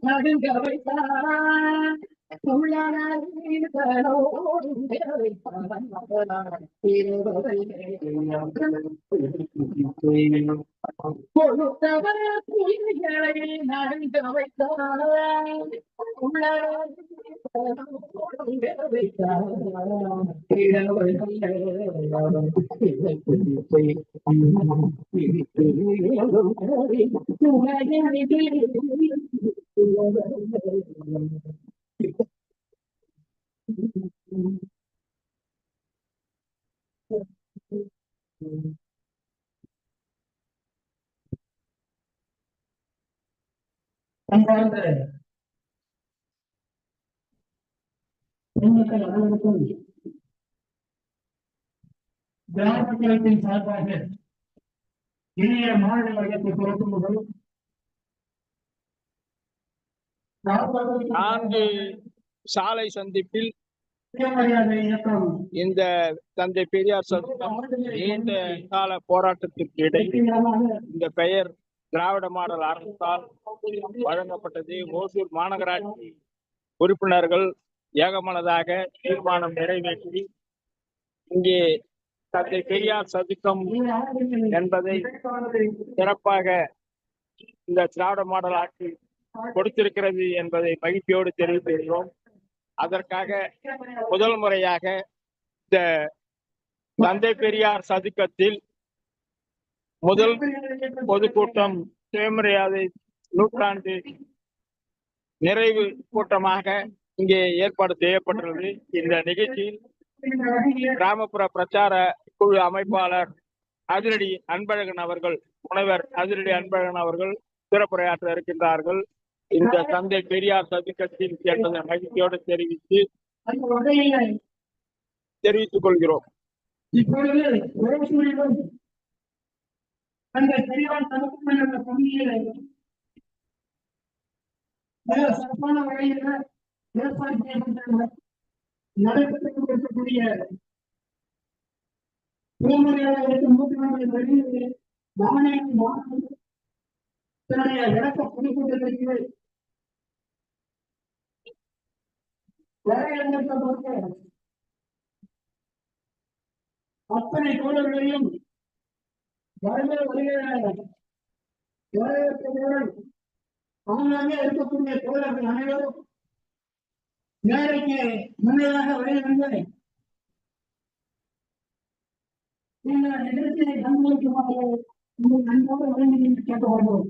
நடுங்க வைத்தான் கொடுத்தவர் புலிகளை நடுங்க வைத்தான் அன்பார்ந்த பொதுமக்கள் அனைவருக்கும் திராவிட கழகத்தின் சார்பாக இனிய மாநில வழக்கத்தை திறக்கும் முதல் நான்கு சாலை சந்திப்பில் இந்த தந்தை பெரியார் சதுக்கம் நீண்ட கால போராட்டத்திற்கு இடையே இந்த பெயர் திராவிட மாடல் அரசால் வழங்கப்பட்டது. ஓசூர் மாநகராட்சி உறுப்பினர்கள் ஏகமனதாக தீர்மானம் நிறைவேற்றி இங்கே தந்தை பெரியார் சதுக்கம் என்பதை சிறப்பாக இந்த திராவிட மாடல் ஆட்சி கொடுத்திருக்கிறது என்பதை மகிழ்ச்சியோடு தெரிவித்துள்ளோம் அதற்காக முதல் முறையாக இந்த தந்தை பெரியார் சதுக்கத்தில் முதல் பொதுக்கூட்டம் சுயமரியாதை நூற்றாண்டு நிறைவு கூட்டமாக இங்கே ஏற்பாடு செய்யப்பட்டுள்ளது. இந்த நிகழ்ச்சியில் கிராமப்புற பிரச்சார குழு அமைப்பாளர் அதிரடி அன்பழகன் அவர்கள் முனைவர் அதிரடி அன்பழகன் அவர்கள் சிறப்புரையாற்ற இருக்கின்றார்கள். இந்த தந்தை பெரியார் சதுக்கத்தில் என்பதை மகிழ்ச்சியோடு தெரிவித்து தெரிவித்துக் கொள்கிறோம். இப்பொழுது ஓசூரிலும் அந்த பெரியார் தடுப்பு என்ற பகுதியிலே மிக சிறப்பான வகையில் ஏற்பாடு செய்யப்பட்டுள்ள நடைபெற்றுக் கொண்டிருக்கக்கூடிய பூமரியாதைகளுக்கு நூற்றாண்டு வெளியே மாநிலம் மாநிலம் தன்னுடைய விளக்க பொதுக்கூட்டத்திற்கு வரையறுக்கப்பட்ட அத்தனை தோழர்களையும் வருக வருகிற வரவேற்பவர்கள் இருக்கக்கூடிய தோழர்கள் அனைவரும் மேடைக்கு முன்னதாக வருகிறது இந்த நிகழ்ச்சியை பங்களிக்குமாறு உங்கள் அன்போடு வழங்கி கேட்டுக்கொள்வோம்